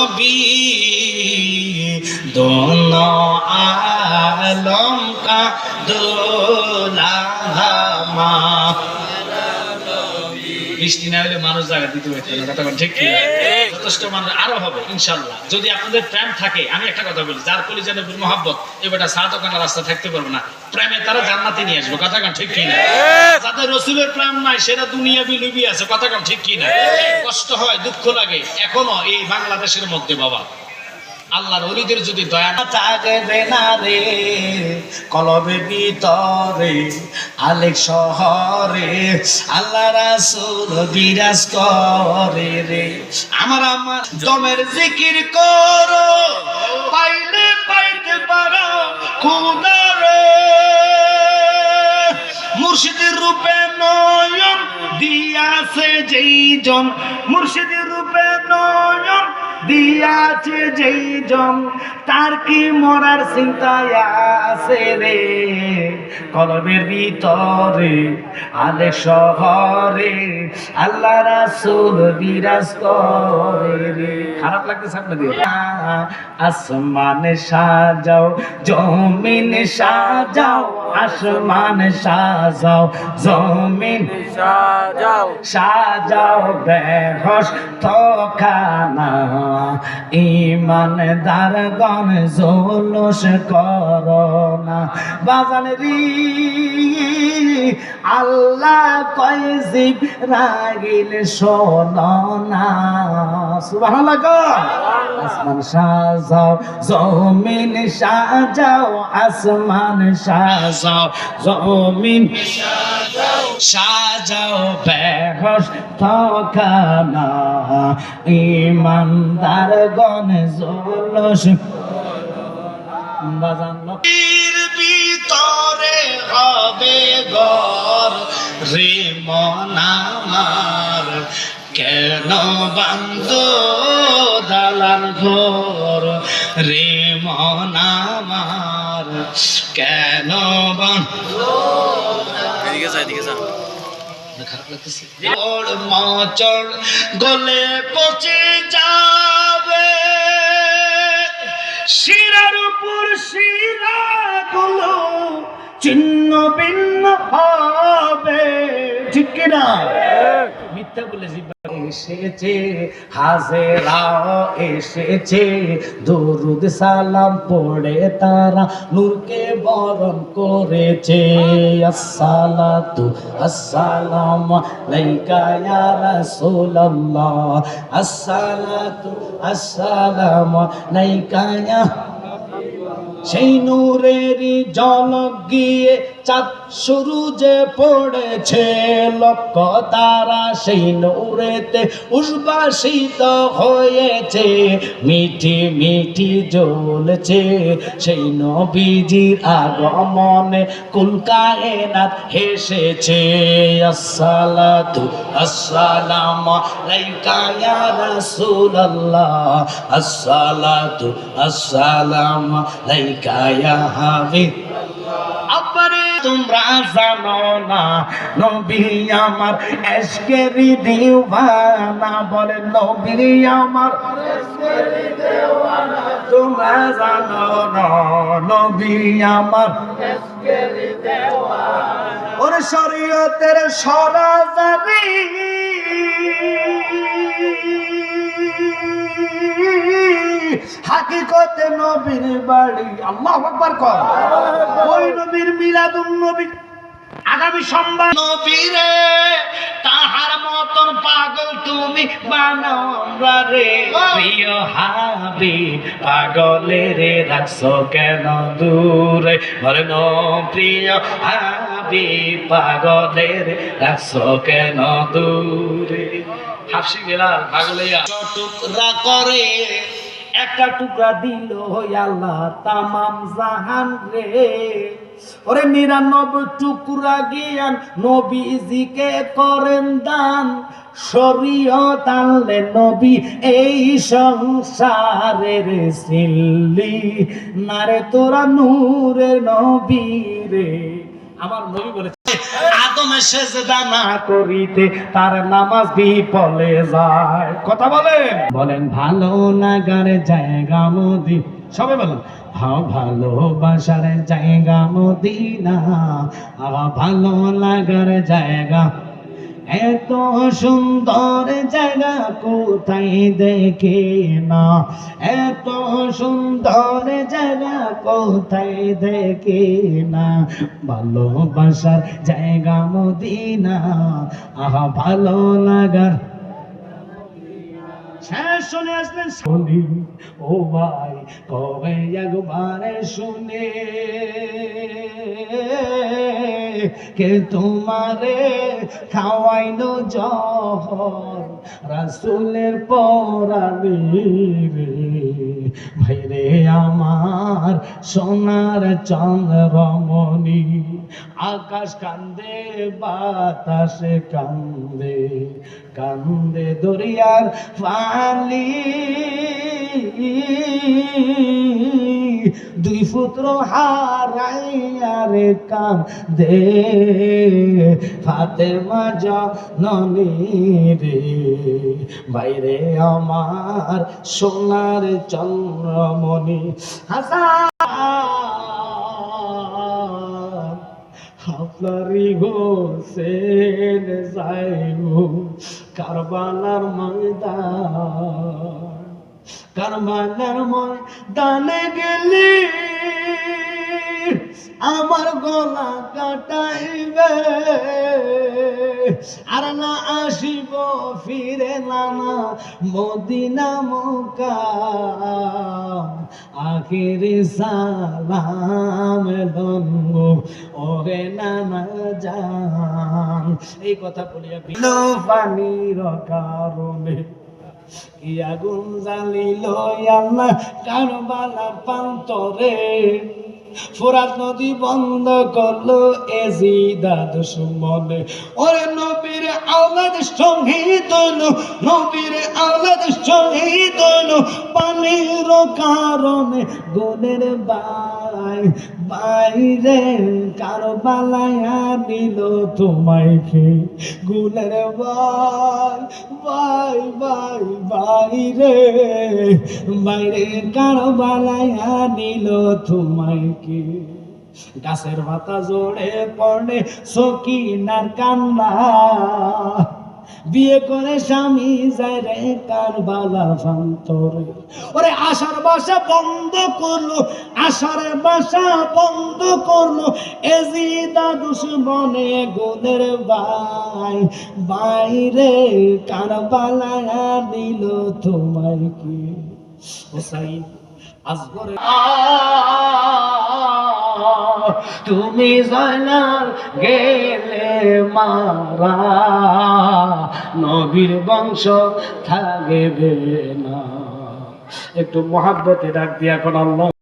নবী দোনো আলম কা দোলামা বৃষ্টি না হলে মানুষ জায়গা দিতে হইতো না কথা ঠিক যথেষ্ট মানুষ আরও হবে ইনশাল্লাহ যদি আপনাদের প্রেম থাকে আমি একটা কথা বলি যার কলি যেন মহাব্বত এবারটা সাত ওখানে রাস্তা থাকতে পারব না। প্রেমে তারা জান্নাতি নিয়ে আসব কথা কান ঠিক কি না যাদের রসুলের প্রেম নাই সেটা দুনিয়া বিলুবি আছে কথা কান ঠিক কি না কষ্ট হয় দুঃখ লাগে এখনও এই বাংলাদেশের মধ্যে বাবা। আল্লাহর অলিদের যদি দয়া থাকবে না রে, কলবে ভিতরে, আলেক শহরে, আল্লাহ রাসূল বিরাজ করে রে। আমার আমার দমের জিকির করো, পাইলে পাইতে পারো খুদা মুর্শিদের রূপে নয়ন দিয়াছে যেই জন, মুর্শিদের রূপে নয়ন দিয়াছে যেই জন তার কি মরার চিন্তায় আছে রে? কলবের ভিতরে, আলে শহরে, আল্লাহ রাসূল বিরাজ করে রে। খারাপ লাগতেছে আপনাদের আসমানে সাজাও, জমিন সাজাও আসমান সাজাও জমিন সাজাও। সাজাও বেহস থকানা ইমানদার গণ জোলস করোনা বাজান রি আল্লাহ কয় জিব রাগিল শোনা সুবহানাল্লাহ। আসমান সাজাও জমিন সাজাও আসমান সাজাও। জমিন সাজাও, বেহস থকানা ইমানদার গণ জলস ভিতরে হবে গর রে মনামার কেন বান্ধ দালান ঘর রে মনামার কেন বান্ধ এদিকে যা এদিকে যা। খারাপ লাগতেছে। মচল গলে পচে যাবে। শিরার উপর শিরা গুলো চিহ্ন ভিন্ন হবে। ঠিক কিনা? মিথ্যা বলে এসেছে হাজেরাও এসেছে। দরুদ সালাম পড়ে তারা, নূরকে বরণ করেছে। আসসালাতু আসসালাম আলাইকা ইয়া রাসূলুল্লাহ। আসসালাতু আসসালাম আলাইকা ইয়া সেই নূরেরই জনক গিয়ে চাঁদ সূরজে পড়েছে, লক্ষ তারা সেই নূরেতে উদ্ভাসিত হয়েছে। মিঠি মিঠি জ্বলছে সেই নবীজির আগমনে কুলকায়নাত হেসেছে, আসসালাতু আসসালাম আলাইকা রাসূলুল্লাহ আসসালাতু আসসালাম আলাইকা ইয়া হাবিব তোমরা জানো না, নবী আমার এসকেরি দিওয়ানা বলে, নবী আমার তোমরা জানো না, নবী আমার ওর শরীয়তের সরাজারি। হাকিকতে নবীর বাড়ি। আল্লাহ আকবার কর ওই নবীর মিলাদুন নবী। আগামী সোমবার নবীরে তাহার মতন পাগল তুমি বানাও আমরা রে। প্রিয় হাবি পাগলে রে রাখছো কেন দূরে? বলে ন প্রিয় হাবি পাগলে রে রাখছো কেন দূরে? হাসি গেলাম পাগলিয়া টুকরা করে একটা টুকরা দিল আল্লাহ তামাম জাহান রে। ওরে নিরানব্বই টুকরা জ্ঞান নবীজিকে করেন দান। শরীয়ত আনলে নবী এই সংসারের সিল্লি। নারে তোরা নূরে নবী রে। আমার নবী বলেছে আদমে সেজদা না করিতে তার নামাজ বিপলে যায়। কথা বলেন। বলেন, ভালো নাগারে জায়গা মোদি সবাই বলেন হা ভালোবাসার জায়গা মোদিনা হা ভালো লাগার জায়গা এত সুন্দর জায়গা কোথায় দেখে না? এত সুন্দর জায়গা কোথায় দেখে না? ভালোবাসার জায়গা মদিনা, আহা, ভালো লাগার শুনে আসলেন শুনি, ও ভাই, কবে একবারে শুনে? কে তোমারে খাওয়াইলো জহর? রাসুলের পরানি রে ভাইরে আমার সোনার চন্দ্রমণি। আকাশ কান্দে, বাতাসে কান্দে কান্দে দরিয়ার ফালি দুই পুত্র হারাইয়ারে কান্দে ফাতে মাজা ননি রে। বাইরে আমার সোনার চন্দ্রমণি হাসা আপনারি হোসেন যাইব কারবালার ময়দান কারবালার ময়দানে গেলি। আমার গলা কাটাইবে। আর না আসিব ফিরে নানা মদিনা মুকাম আখিরি সালাম দন্গ ওরে নানা জান। এই কথা বলিয়া বিলো পানির কারণে কি আগুন জ্বালিল আল্লাহ কারবালার প্রান্তরে? ফোরাত নদী বন্ধ করল এজিদা দুশ্মনে ওরে নবীর আওলাদ হইল নবীর আওলাদ শহীদ পানি কারণে গুণের বাই, বাইরে কারবালায়া নিল তোমায় খে বাই বাই বাই, বাইরে বাইরে কারও কারবালায়া নিল তোমায় কে? গাছের পাতা জোরে পড়ে সকিনার কান্না। বিয়ে করে স্বামী যায় রে কারবালা ফান্তরে। ওরে আশার বাসা বন্ধ করল আশার বাসা বন্ধ করল। এজিদা দুশ্মনে গোদের ভাই বাইরে কারবালা দিল তোমায় কি? হোসাইন আসগরে তুমি জানার গেলে মারা নবীর বংশ থাকবে না। একটু মহাব্বতে ডাক দিয়া কোন